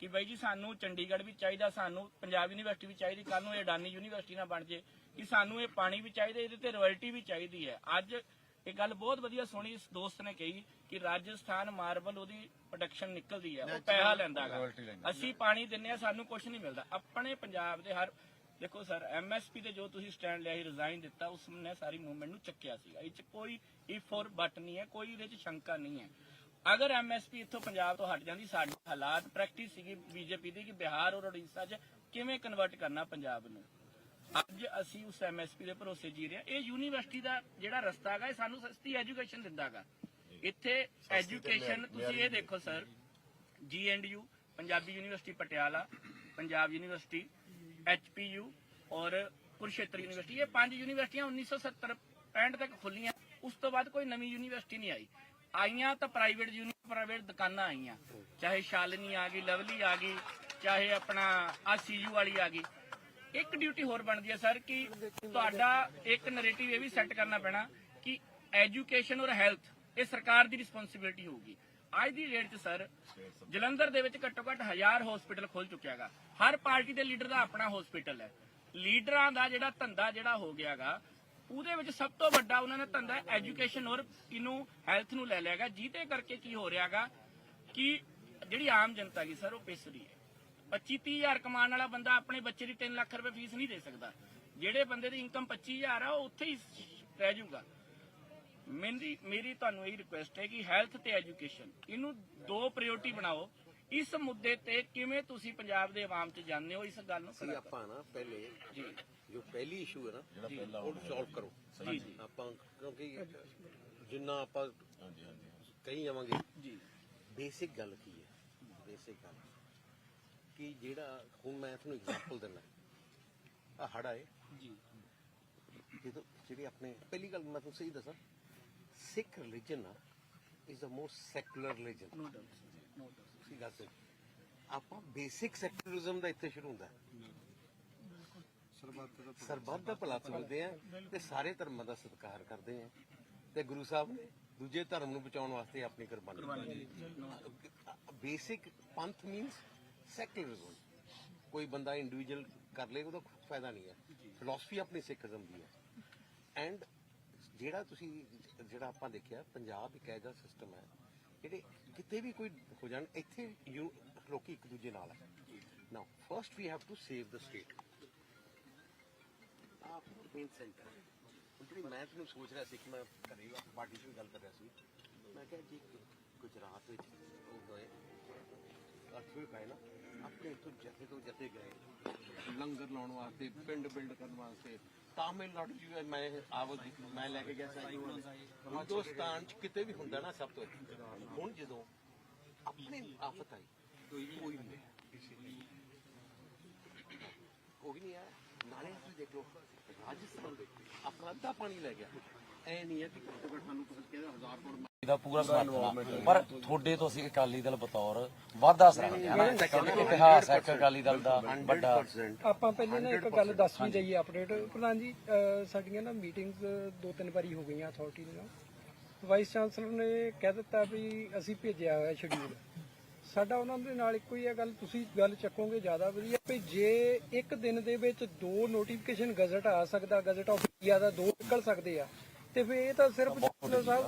ਕਿ ਬਾਈ ਜੀ ਸਾਨੂੰ ਚੰਡੀਗੜ੍ਹ ਵੀ ਚਾਹੀਦਾ ਸਾਨੂੰ ਪੰਜਾਬ ਯੂਨੀਵਰਸਿਟੀ ਵੀ ਚਾਹੀਦੀ ਕੱਲ ਨੂੰ ਇਹ ਅਡਾਨੀ ਯੂਨੀਵਰਸਿਟੀ ਨਾ ਬਣ ਜੇ ਕਿ ਸਾਨੂੰ ਇਹ ਪਾਣੀ ਵੀ ਚਾਹੀਦਾ ਇਹਦੇ ਤੇ ਰਾਇਲਟੀ ਵੀ ਚਾਹੀਦੀ ਹੈ। ਅੱਜ ਇਹ ਗੱਲ ਬਹੁਤ ਵਧੀਆ ਸੁਣੀ ਇਸ ਦੋਸਤ ਨੇ ਕਹੀ ਕਿ ਰਾਜਸਥਾਨ ਮਾਰਬਲ ਉਹਦੀ ਪ੍ਰੋਡਕਸ਼ਨ ਨਿਕਲਦੀ ਹੈ ਉਹ ਪੈਸਾ ਲੈਂਦਾਗਾ ਅਸੀਂ ਪਾਣੀ ਦਿੰਨੇ ਆ ਸਾਨੂੰ ਕੁਝ ਨਹੀਂ ਮਿਲਦਾ। ਆਪਣੇ ਪੰਜਾਬ ਦੇ ਹਰ ਦੇਖੋ ਸਰ ਐਮਐਸਪੀ ਤੇ ਜੋ ਤੁਸੀਂ ਸਟੈਂਡ ਲਿਆ ਸੀ ਰਿਜ਼ਾਈਨ ਦਿੱਤਾ ਉਸ ਨੇ ਸਾਰੀ ਮੂਵਮੈਂਟ ਨੂੰ ਚੱਕਿਆ ਸੀਗਾ। ਇਹ ਚ ਕੋਈ ਇਫ ਔਰ ਬਟ ਨਹੀਂ ਹੈ ਕੋਈ ਇਹਦੇ ਚ ਸ਼ੰਕਾ ਨਹੀਂ ਹੈ। ਅਗਰ ਐਮਐਸਪੀ ਇੱਥੋਂ ਪੰਜਾਬ ਤੋਂ ਹਟ ਜਾਂਦੀ ਸਾਡੇ ਹਾਲਾਤ ਪ੍ਰੈਕਟਿਸ ਸੀਗੀ ਬੀਜੇਪੀ ਦੀ ਕਿ ਬਿਹਾਰ ਔਰ ਉੜੀਸਾ 'ਚ ਕਿਵੇਂ ਕਨਵਰਟ ਕਰਨਾ ਪੰਜਾਬ ਨੂੰ। ਅੱਜ ਅਸੀਂ ਉਸ ਐਮਐਸਪੀ ਦੇ ਭਰੋਸੇ ਜੀ ਰਹੇ ਹਾਂ। ਇਹ ਯੂਨੀਵਰਸਿਟੀ ਦਾ ਜਿਹੜਾ ਰਸਤਾ ਹੈਗਾ ਇਹ ਸਾਨੂੰ ਸਸਤੀ ਐਜੂਕੇਸ਼ਨ ਦਿੰਦਾਗਾ ਇੱਥੇ ਐਜੂਕੇਸ਼ਨ ਤੁਸੀਂ ਇਹ ਦੇਖੋ sir GNDU Punjabi university Patiala Punjab university HPU ਔਰ ਕੁਰਸ਼ੇਤਰ ਯੂਨੀਵਰਸਿਟੀ। ਇਹ ਪੰਜ ਯੂਨੀਵਰਸਿਟੀਆਂ 1970 65 ਤੱਕ ਖੁੱਲੀਆਂ। ਉਸ ਤੋਂ ਬਾਅਦ ਕੋਈ ਨਵੀਂ ਯੂਨੀਵਰਸਿਟੀ ਨਹੀਂ ਆਈ। ਆਈਆਂ ਤਾਂ ਪ੍ਰਾਈਵੇਟ ਯੂਨੀ ਪ੍ਰਾਈਵੇਟ ਦੁਕਾਨਾਂ ਆਈਆਂ। ਚਾਹੇ ਸ਼ਾਲਨੀ ਆ ਗਈ, ਲਵਲੀ ਆ ਗਈ, ਚਾਹੇ ਆਪਣਾ ਆ ਸੀਯੂ ਵਾਲੀ ਆ ਗਈ। ਇੱਕ ਡਿਊਟੀ ਹੋਰ ਬਣਦੀ ਹੈ ਸਰ ਕਿ ਤੁਹਾਡਾ ਇੱਕ ਨੈਰੇਟਿਵ ਇਹ ਵੀ ਸੈੱਟ ਕਰਨਾ ਪੈਣਾ ਕਿ ਐਜੂਕੇਸ਼ਨ ਔਰ ਹੈਲਥ ਇਹ ਸਰਕਾਰ ਦੀ ਰਿਸਪੌਂਸਿਬਿਲਟੀ ਹੋਊਗੀ। ਅੱਜ ਦੀ ਡੇਟ 'ਚ ਸਰ, ਜਲੰਧਰ ਦੇ ਵਿੱਚ ਘੱਟੋ ਘੱਟ ਹਜ਼ਾਰ ਹਸਪੀਟਲ ਖੁੱਲ ਚੁੱਕਿਆ ਹੈਗਾ। ਹਰ ਪਾਰਟੀ ਦੇ ਲੀਡਰ ਦਾ ਆਪਣਾ ਹਸਪੀਟਲ ਹੈ। ਲੀਡਰਾਂ ਦਾ ਜਿਹੜਾ ਧੰਦਾ ਜਿਹੜਾ ਹੋ ਗਿਆਗਾ ਉਹਦੇ ਵਿੱਚ ਸਭ ਤੋਂ ਵੱਡਾ ਉਹਨਾਂ ਨੇ ਧੰਦਾ ਐਜੂਕੇਸ਼ਨ ਔਰ ਇਹਨੂੰ ਹੈਲਥ ਨੂੰ ਲੈ ਲਿਆਗਾ ਜਿਹਦੇ ਕਰਕੇ ਕੀ ਹੋ ਰਿਹਾਗਾ ਕਿ ਜਿਹੜੀ ਆਮ ਜਨਤਾ ਕੀ ਸਰ, ਉਹ ਪਿਸ ਰਹੀ ਹੈ। 25 30000 ਕਮਾਉਣ ਵਾਲਾ ਬੰਦਾ ਆਪਣੇ ਬੱਚੇ ਦੀ 3 ਲੱਖ ਰੁਪਏ ਫੀਸ ਨਹੀਂ ਦੇ ਸਕਦਾ। ਜਿਹੜੇ ਬੰਦੇ ਦੀ ਇਨਕਮ 25000 ਆ, ਉਹ ਉੱਥੇ ਹੀ ਰਹਿ ਜਾਊਗਾ। ਮੇਰੀ ਮੇਰੀ ਤੁਹਾਨੂੰ ਇਹ ਰਿਕੁਐਸਟ ਹੈ ਕਿ ਹੈਲਥ ਤੇ ਐਜੂਕੇਸ਼ਨ ਇਹਨੂੰ ਦੋ ਪ੍ਰਾਇੋਰਟੀ ਬਣਾਓ। ਇਸ ਮੁੱਦੇ ਤੇ ਕਿਵੇਂ ਤੁਸੀਂ ਪੰਜਾਬ ਦੇ ਆਵਾਮ 'ਚ ਜਾਂਦੇ ਹੋ? ਇਸ ਗੱਲ ਨੂੰ ਸੀ ਆਪਾਂ ਨਾ ਪਹਿਲੇ ਜੀ। ਜੋ ਪਹਿਲੀ ਇਸ਼ੂ ਹੈ ਨਾ ਉਹ ਸੋਲਵ ਕਰੋ। ਜੀ ਜੀ। ਆਪਾਂ ਕਿਉਂਕਿ ਜਿੰਨਾ ਆਪਾਂ ਕਹੀ ਜਾਵਾਂਗੇ। ਜੀ। ਬੇਸਿਕ ਗੱਲ ਕੀ ਹੈ? ਬੇਸਿਕ ਗੱਲ। ਕਿ ਜਿਹੜਾ ਹੁਣ ਮੈਂ ਤੁਹਾਨੂੰ ਐਗਜ਼ਾਮਪਲ ਦਿੰਦਾ। ਆ ਹੜਾ ਹੈ ਜੀ। ਜਦੋਂ ਜਿਹੜੀ ਆਪਣੇ ਪਹਿਲੀ ਗੱਲ ਮੈਂ ਤੁਹਾਨੂੰ ਸਹੀ ਦੱਸਾਂ। ਸਿੱਖ ਰਿਲੀਜਨ ਆ is the most secular religion no doubt no doubt ਤੁਸੀਂ ਗੱਲ ਸਹੀ ਆਪਾਂ ਬੇਸਿਕ ਸੈਕੂਲਰਿਜ਼ਮ ਦਾ ਇੱਥੇ ਸ਼ੁਰੂ ਹੁੰਦਾ। ਸਰਬੱਤ ਦਾ ਭਲਾ ਸਮਝਦੇ ਆ ਤੇ ਸਾਰੇ ਧਰਮਾਂ ਦਾ ਸਤਿਕਾਰ ਕਰਦੇ ਆ। ਤੇ ਗੁਰੂ ਸਾਹਿਬ ਨੇ ਦੂਜੇ ਧਰਮ ਨੂੰ ਬਚਾਉਣ ਵਾਸਤੇ ਆਪਣੀ ਕੁਰਬਾਨੀ ਬੇਸਿਕ ਪੰਥ ਮੀਨਸ ਸੈਕੂਲਰਿਜ਼ਮ ਕੋਈ ਬੰਦਾ ਇੰਡੀਵਿਜੂਅਲ ਕਰ ਲੇ ਉਹਦਾ ਫਾਇਦਾ ਨਹੀਂ ਹੈ। ਫਿਲਾਸਫੀ ਆਪਣੀ ਸਿੱਖੀਜ਼ਮ ਦੀ ਹੈ। ਐਂਡ ਜਿਹੜਾ ਤੁਸੀਂ ਜਿਹੜਾ ਆਪਾਂ ਦੇਖਿਆ ਪੰਜਾਬ ਇੱਕ ਐਜਾ ਸਿਸਟਮ ਹੈ। ਜਿਹੜੇ ਕਿਤੇ ਵੀ ਕੋਈ ਹੋ ਜਾਣ, ਇੱਥੇ ਯੂ, ਲੋਕੀ ਇੱਕ ਦੂਜੇ ਨਾਲ ਹੈ now first we have to save the state ਆਪ ਮੇਨ ਸੈਂਟਰ ਜਿਹੜੀ ਮੈਂ ਤੁਹਾਨੂੰ ਸੋਚ ਰਿਹਾ ਸੀ ਕਿ ਮੈਂ ਘਰੇ ਪਾਰਟੀ 'ਚ ਗੱਲ ਕਰ ਰਿਹਾ ਸੀ, ਮੈਂ ਕਿਹਾ ਜੀ ਗੁਜਰਾਤ ਵਿੱਚ ਉਹ ਹੋਏ ਅਰਥਵੇ ਪਏ ਨਾ, ਆਪਣੇ ਇੱਥੋਂ ਜਥੇ ਤੋਂ ਜਥੇ ਗਏ, ਲੰਗਰ ਲਾਉਣ ਵਾਸਤੇ, ਪਿੰਡ ਬਿਲਡ ਕਰਨ ਵਾਸਤੇ ਤਾਮਿਲਨਾਡੂ ਜੀ ਮੈਂ ਆਵਜ ਮੈਂ ਲੈ ਕੇ ਗਿਆ ਸੀ ਹਿੰਦੁਸਤਾਨ ਚ ਕਿਤੇ ਵੀ ਹੁੰਦਾ ਨਾ ਸਭ ਤੋਂ। ਹੁਣ ਜਦੋਂ ਆਪਣੇ ਆਫਤ ਆਈ ਕੋਈ ਨਹੀਂ। ਕੋਈ ਨਹੀਂ ਆਇਆ। ਨਾਲੇ ਤੁਸੀਂ ਦੇਖ ਰਾਜਸਥਾਨ ਦੇ ਆਪਣਾ ਅੱਧਾ ਪਾਣੀ ਲੈ ਗਿਆ। ਐ ਨਹੀਂ ਹੈ ਕਿ ਘੱਟੋ ਘੱਟ ਸਾਨੂੰ ਕਹਿੰਦਾ ਹਜ਼ਾਰ ਕਰੋੜ ਦਾ ਪੂਰਾ ਸਮਰਥਨ। ਪਰ ਤੁਹਾਡੇ ਤੋਂ ਅਸੀਂ ਅਕਾਲੀ ਦਲ ਬਤੌਰ ਵਾਧਾ ਸਰਾਹਦੇ ਹਾਂ ਨਾ। ਕਿਉਂਕਿ ਇਤਿਹਾਸ ਹੈ ਅਕਾਲੀ ਦਲ ਦਾ ਵੱਡਾ 100% ਆਪਾਂ ਪਹਿਲੇ ਨਾ ਇੱਕ ਗੱਲ ਦੱਸ ਵੀ ਜਾਈਏ ਅਪਡੇਟ ਪ੍ਰਧਾਨ ਜੀ ਸਾਡੀਆਂ ਨਾ ਮੀਟਿੰਗਸ ਦੋ ਤਿੰਨ ਵਾਰੀ ਹੋ ਗਈਆਂ ਅਥਾਰਟੀ ਦੇ ਨਾਲ ਵਾਈਸ ਚਾਂਸਲਰ ਨੇ ਕਹਿ ਦਿੱਤਾ ਵੀ ਅਸੀਂ ਭੇਜਿਆ ਹੋਇਆ ਸ਼ਡਿਊਲ ਸਾਡਾ ਉਹਨਾਂ ਦੇ ਨਾਲ ਇੱਕੋ ਹੀ ਹੈ ਗੱਲ ਤੁਸੀਂ ਗੱਲ ਚੱਕੋਗੇ ਜ਼ਿਆਦਾ ਵਧੀਆ ਵੀ ਜੇ ਇੱਕ ਦਿਨ ਦੇ ਵਿੱਚ ਦੋ ਨੋਟੀਫਿਕੇਸ਼ਨ ਗਜ਼ਟ ਆ ਸਕਦਾ ਗਜ਼ਟ ਆਫ ਇੰਡੀਆ ਦਾ ਦੋ ਨਿਕਲ ਸਕਦੇ ਆ ਤੇ ਫਿਰ ਇਹ ਤਾਂ ਸਿਰਫ ਸਾਹਿਬ